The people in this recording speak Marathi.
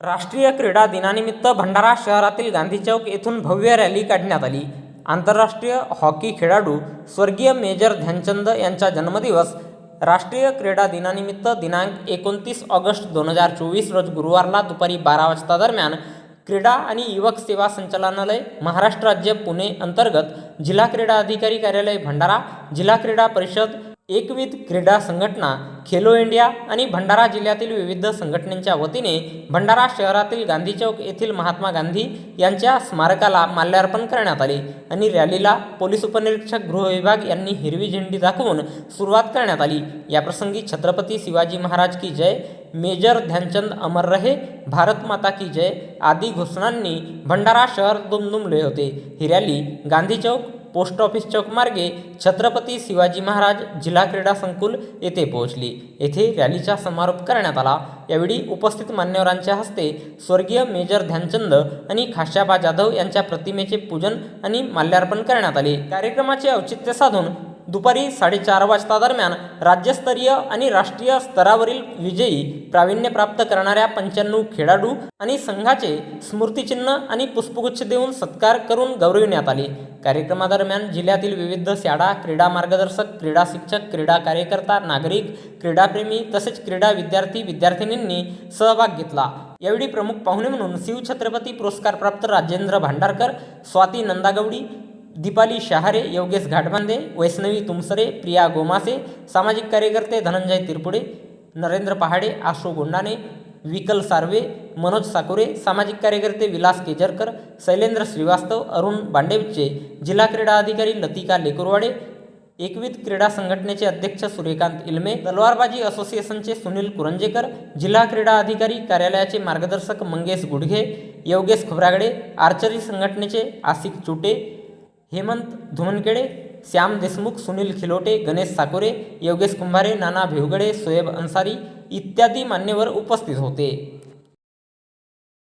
राष्ट्रीय क्रीडा दिनानिमित्त भंडारा शहरातील गांधी चौक येथून भव्य रॅली काढण्यात आली. आंतरराष्ट्रीय हॉकी खेळाडू स्वर्गीय मेजर ध्यानचंद यांचा जन्मदिवस राष्ट्रीय क्रीडा दिनानिमित्त दिनांक एकोणतीस ऑगस्ट दोन हजार चोवीस रोज गुरुवारला दुपारी बारा वाजता दरम्यान क्रीडा आणि युवक सेवा संचालनालय महाराष्ट्र राज्य पुणे अंतर्गत जिल्हा क्रीडा अधिकारी कार्यालय भंडारा जिल्हा क्रीडा परिषद एकविध क्रीडा संघटना खेलो इंडिया आणि भंडारा जिल्ह्यातील विविध संघटनेच्या वतीने भंडारा शहरातील गांधी चौक येथील महात्मा गांधी यांच्या स्मारकाला माल्यार्पण करण्यात आले आणि रॅलीला पोलीस उपनिरीक्षक गृह विभाग यांनी हिरवी झेंडी दाखवून सुरुवात करण्यात आली. याप्रसंगी छत्रपती शिवाजी महाराज की जय मेजर ध्यानचंद अमर रहे भारत माता की जय आदी घोषणांनी भंडारा शहर दुमदुमले होते. ही रॅली गांधी चौक पोस्ट ऑफिस चौक मार्गे छत्रपती शिवाजी महाराज जिल्हा क्रीडा संकुल येथे पोहोचली. येथे रॅलीचा समारोप करण्यात आला. यावेळी उपस्थित मान्यवरांच्या हस्ते स्वर्गीय मेजर ध्यानचंद आणि खाशाबा जाधव यांच्या प्रतिमेचे पूजन आणि माल्यार्पण करण्यात आले. कार्यक्रमाचे औचित्य साधून दुपारी साडेचार वाजता दरम्यान राज्यस्तरीय आणि राष्ट्रीय स्तरावरील विजयी प्रावीण्य प्राप्त करणाऱ्या पंच्याण्णव खेळाडू आणि संघाचे स्मृतिचिन्ह आणि पुष्पगुच्छ देऊन सत्कार करून गौरविण्यात आले. कार्यक्रमादरम्यान जिल्ह्यातील विविध शाळा क्रीडा मार्गदर्शक क्रीडा शिक्षक क्रीडा कार्यकर्ता नागरिक क्रीडाप्रेमी तसेच क्रीडा विद्यार्थी विद्यार्थिनींनी सहभाग घेतला. यावेळी प्रमुख पाहुणे म्हणून शिवछत्रपती पुरस्कारप्राप्त राजेंद्र भांडारकर स्वाती नंदागवडी दीपाली शहारे योगेश घाटबांधे वैष्णवी तुमसरे प्रिया गोमासे सामाजिक कार्यकर्ते धनंजय तिरपुडे नरेंद्र पहाडे आशो गोंडाने विकल सार्वे मनोज साकुरे सामाजिक कार्यकर्ते विलास केजरकर शैलेंद्र श्रीवास्तव अरुण बांडेवचे जिल्हा क्रीडा अधिकारी लतिका लेकुरवाडे एकविध क्रीडा संघटनेचे अध्यक्ष सूर्यकांत इल्मे तलवारबाजी असोसिएशनचे सुनील कुरंजेकर जिल्हा क्रीडा अधिकारी कार्यालयाचे मार्गदर्शक मंगेश गुडघे योगेश खोब्रागडे आर्चरी संघटनेचे आसिक चुटे हेमंत धुमनकेडे श्याम देशमुख सुनील खिलोटे गणेश साकोरे योगेश कुंभारे नाना भिवगडे सोएब अन्सारी इत्यादी मान्यवर उपस्थित होते.